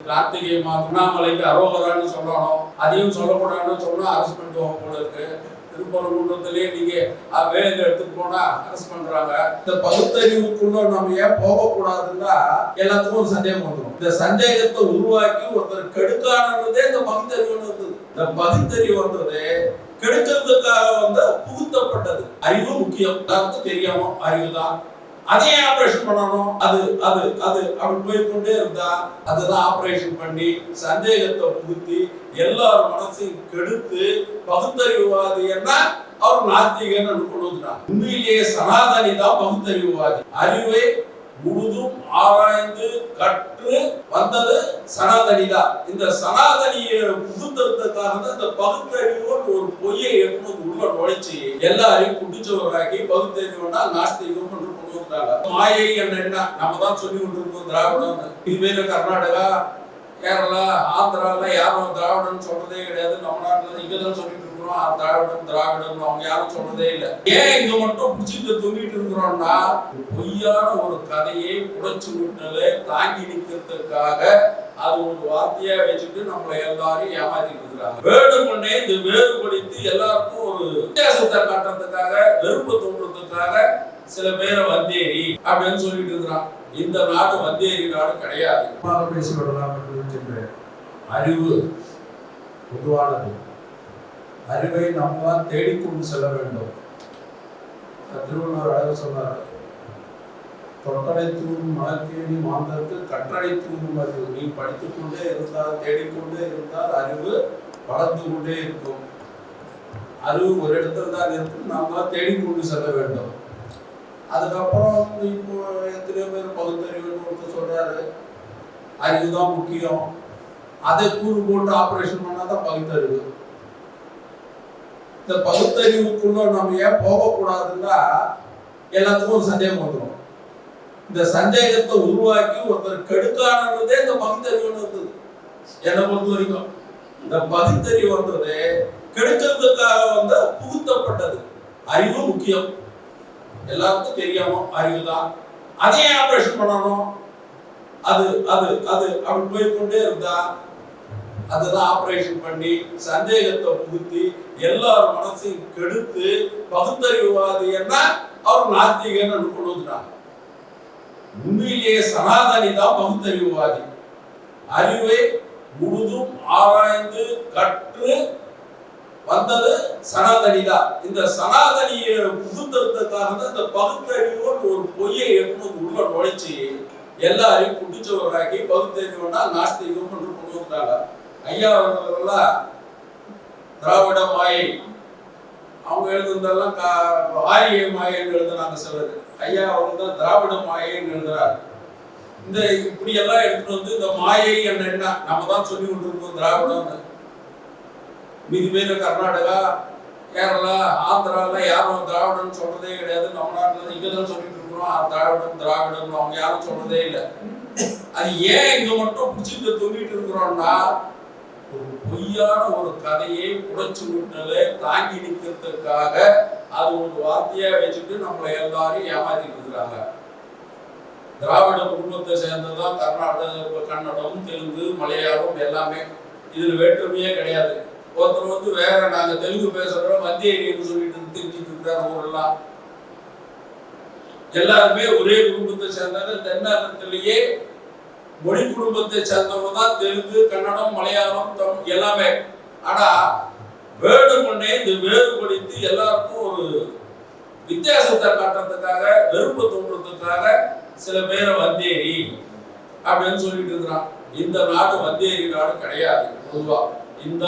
கார்த்திகை மா திருவண்ணாமலைக்கு அரோகரான்னு சொல்லணும் அதையும் சொல்லக்கூடாதுன்னு சொன்னா அரசு பண்ணுவாங்க போல இருக்கு. திருப்பரங்குன்றத்திலேயே நீங்க அஹ், வேலை எடுத்துட்டு போனா அரசு பண்றாங்க. இந்த பகுத்தறிவுக்குள்ள நம்ம ஏன் போகக்கூடாதுன்னா எல்லாத்துக்கும் ஒரு சந்தேகம் வந்துடும் இந்த சந்தேகத்தை உருவாக்கி ஒருத்தர் கெடுக்கானதே இந்த பகுத்தறிவுன்னு இந்த பகுத்தறிவுன்றது கெடுக்கிறதுக்காக வந்து புகுத்தப்பட்டது. அறிவு முக்கியம். எல்லாருக்கும் தெரியாம அறிவு தான் அதையே ஆபரேஷன் பண்ணணும். அது அது அது. அப்படி போய்க்கொண்டே இருந்தா அதுதான் ஆபரேஷன் பண்ணி சந்தேகத்தை புகுத்தி எல்லார் மனசையும் கெடுத்து பகுத்தறிவுவாதி என்ன? அவர் நாஸ்திகன்னு கொண்டு வந்துட்டாங்க உண்மையிலேயே சனாதனி தான் பகுத்தறிவுவாதி. அறிவை முழுதும் ஆராய்ந்து கற்று வந்தது சனாதனி தான். இந்த சனாதனியை புகுத்துறதுக்காக தான் இந்த பகுத்தறிவுன்னு ஒரு பொய்யை எடுத்து உள்ள நுழைச்சி எல்லாரையும் குடிச்சவராக்கி பகுத்தறிவுனா நாஸ்திகம் என்று மாயை என்ன நம்ம தான் சொல்லி கொண்டிருக்கோம் திராவிடம் இதுமாரி கர்நாடகா கேரளா ஆந்திரால யாரும் திராவிடம் சொல்றதே கிடையாது. நம்ம நாட்டுல இங்க தான் சொல்லிட்டு இருக்கிறோம். திராவிடம் திராவிடம் அவங்க யாரும் சொல்றதே இல்லை. ஏன் இங்க மட்டும் பிடிச்சிட்டு தூங்கிட்டு இருக்கிறோம்னா பொய்யான ஒரு கதையை புடைச்சு விட்டல தாங்கி நிற்கிறதுக்காக அது ஒரு வார்த்தையா வச்சுட்டு நம்மளை எல்லாரும் ஏமாத்திட்டு இருக்கிறாங்க. வேடுமண்ணே இந்த வேறுபடுத்தி எல்லாருக்கும் ஒரு வித்தியாசத்தை காட்டுறதுக்காக வெறுப்பு தோன்றதுக்காக சில பேரை வந்தேரி அப்படின்னு சொல்லிட்டு இருக்கிறான் இந்த நாடு வந்தேரி நாடு கிடையாது. பேசி விடலாம் என்று அறிவு பொதுவானது அறிவை நம்ம தேடிக்கொண்டு செல்ல வேண்டும். திருவள்ளுவர் அழகு சொன்னார் தொட்டடை தூரும் மலர்கேணி மாந்தருக்கு கற்றடை தூரும் அறிவு. நீ படித்துக் கொண்டே இருந்தால் தேடிக்கொண்டே இருந்தால் அறிவு வளர்ந்து கொண்டே இருக்கும். அறிவு ஒரு இடத்துல தான் இருக்கும். நாம் தான் தேடிக்கொண்டு செல்ல வேண்டும். அதுக்கப்புறம் இப்போ எத்தனையோ பேர் பகுத்தறிவுன்னு ஒருத்தர் சொல்றாரு. அறிவு தான் முக்கியம். அதை கூறு போட்டு ஆபரேஷன் பண்ணாதான் பகுத்தறிவு. இந்த பகுத்தறிவுக்குள்ள நம்ம ஏன் போகக்கூடாதுன்னா எல்லாத்துக்கும் ஒரு சந்தேகம் வந்துடும் இந்த சந்தேகத்தை உருவாக்கி ஒருத்தர் கெடுக்கானதே இந்த பகுத்தறிவுன்னு இருந்தது என்னை பொறுத்த வரைக்கும் இந்த பகுத்தறிவுன்றது கெடுக்கிறதுக்காக வந்து புகுத்தப்பட்டது. அறிவு முக்கியம். எல்லாருக்கும் தெரியாம அறிவுதான் அதையே ஆபரேஷன் பண்ணணும். அது அது அது அப்படி போய்க்கொண்டே இருந்தா அதுதான் ஆபரேஷன் பண்ணி சந்தேகத்தை புகுத்தி எல்லார் மனசையும் கெடுத்து பகுத்தறிவுவாதி என்ன அவர் நாத்திகன்னு கொண்டு வந்துட்டாங்க. உண்மையிலேயே சனாதனி தான் பகுத்தறிவுவாதி. அறிவை முழுதும் ஆராய்ந்து கற்று வந்தது சனாதனி தான். இந்த சனாதனிய புகுத்துறதுக்காக தான் இந்த பகுத்தறிவோடு ஒரு பொய்யை எடுத்து உள்ள நுழைச்சி எல்லாரையும் குடிச்சவராக்கி பகுத்தறிவுனா நாஸ்திகம் என்று கொண்டு வந்தாங்க ஐயா அவர்களெல்லாம் திராவிட மாயை அவங்க எழுதுனதெல்லாம் கா- ஆரிய மாயன்னு எழுதுனாங்க சிலர் ஐயா அவங்க தான் திராவிட மாயன்னு எழுதுறாரு. இந்த இப்படி எல்லாம் எடுத்துட்டு வந்து இந்த மாயை என்ன என்ன நம்ம தான் சொல்லி கொண்டிருக்கோம் திராவிடம்னு. மீதி பேர் கர்நாடகா கேரளா ஆந்திரால யாரும் திராவிடம் சொல்றதே கிடையாது. நம்ம நாட்டுல இங்க தான் சொல்லிட்டு இருக்கிறோம். திராவிடம் திராவிடம் அவங்க யாரும் சொல்றதே இல்லை. அது ஏன் இங்க மட்டும் பிடிச்சிட்டு தொங்கிட்டு இருக்கிறோம்னா ஒரு பொய்யான ஒரு கதையை புடைச்சு விட்டல தாங்கி நிற்கிறதுக்காக அது ஒரு வார்த்தையா வச்சுட்டு நம்மளை எல்லாரும் ஏமாத்திட்டு இருக்கிறாங்க. திராவிட குடும்பத்தை சேர்ந்ததுதான் கர்நாடக கன்னடம் தெலுங்கு மலையாளம் எல்லாமே. இதுல வேற்றுமையே கிடையாது. ஒருத்தர் வந்து வேற நாங்க தெலுங்கு பேசுறோம் வந்தியடின்னு சொல்லிட்டு தெரிஞ்சுட்டு இருக்கிறார் ஊரெல்லாம். எல்லாருமே ஒரே குடும்பத்தை சேர்ந்தவங்க தென்னாட்டத்திலேயே மொழி குடும்பத்தை சேர்ந்தவங்க தான் தெலுங்கு கன்னடம் மலையாளம் தமிழ் எல்லாமே. ஆனா வேணுமுன்னே இந்த வேறுபடுத்தி எல்லாருக்கும் ஒரு வித்தியாசத்தை காட்டுறதுக்காக வெறுப்பு தோன்றதுக்காக சில பேரை வந்தேரி அப்படின்னு சொல்லிட்டு இருக்கிறான். இந்த நாடு வந்தேரி நாடு கிடையாது பொதுவாக இந்த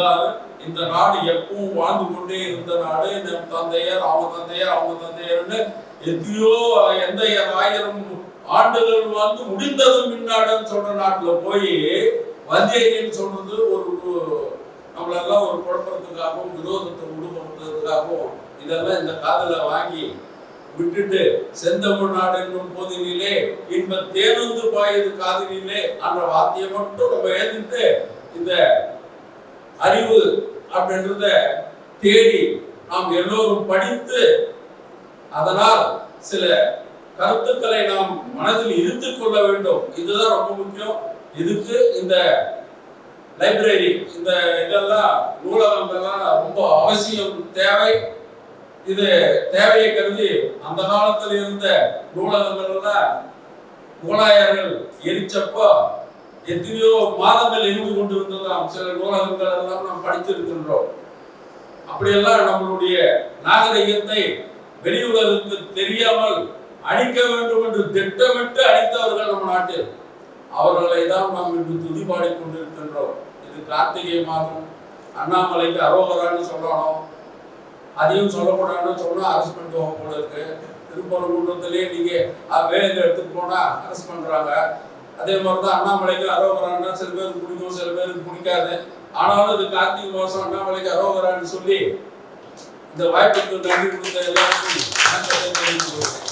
இந்த நாடு எப்பவும் வாழ்ந்து கொண்டே இருந்த நாடு நம் தந்தையர் அவங்க தந்தையர் அவங்க தந்தையர்னு எத்தையோ எந்த ஆயிரம் ஆண்டுகள் வந்து முடிந்ததும் பின்னாடுன்னு சொல்ற நாட்டுல போய் வந்தேரின்னு சொல்றது ஒரு நம்மளெல்லாம் ஒரு குழப்பத்துக்காகவும் விரோதத்தை உண்டுபடுத்துறதுக்காகவும் இதெல்லாம் இந்த காதல வாங்கி விட்டுட்டு செந்தமிழ் நாடு என்னும் போதினிலே இன்ப தேனுந்து பாயுது காதலிலே அந்த வார்த்தையை மட்டும் நம்ம எழுதிட்டு இந்த அறிவு அப்படின்றத தேடி நாம் எல்லோரும் படித்து அதனால் சில கருத்துக்களை நாம் மனதில் இருத்துக் கொள்ள வேண்டும். இதுதான் ரொம்ப முக்கியம். இதுக்கு இந்த லைப்ரரி இந்த இதெல்லாம் நூலகங்கள்லாம் ரொம்ப அவசியம் தேவை. இது தேவையை கருதி அந்த காலத்தில் இருந்த நூலகங்கள்ல முகலாயர்கள் எரிச்சப்போ எத்தனையோ மாதங்கள் இருந்து கொண்டு இருந்ததாம் சில நூலகங்கள் எல்லாம் நாம் படித்திருக்கின்றோம். அப்படியெல்லாம் நம்மளுடைய நாகரிகத்தை வெளியுலகுக்கு தெரியாமல் அழிக்க வேண்டும் என்று திட்டமிட்டு அழித்தவர்கள் நம்ம நாட்டில். அவர்களை தான் நாம் இன்று துதிபாடி கொண்டிருக்கின்றோம். இது கார்த்திகை மாதம். அண்ணாமலைக்கு அரோகரான்னு சொல்லணும். அதையும் சொல்லக்கூடாதுன்னு சொன்னா அரெஸ்ட் பண்ணிட்டு போல இருக்கு. திருப்பரங்குன்றத்திலேயே நீங்க அஹ், வேலை எடுத்துட்டு போனா அரெஸ்ட் பண்றாங்க. அதே மாதிரி தான் அண்ணாமலைக்கு அரோகரான்னா சில பேருக்கு பிடிக்கும் சில பேருக்கு பிடிக்காது. ஆனாலும் இது கார்த்திகை மாசம் அண்ணாமலைக்கு அரோகரான்னு சொல்லி இந்த வாய்ப்புக்கு நன்றி கொடுத்த எல்லாருக்கும்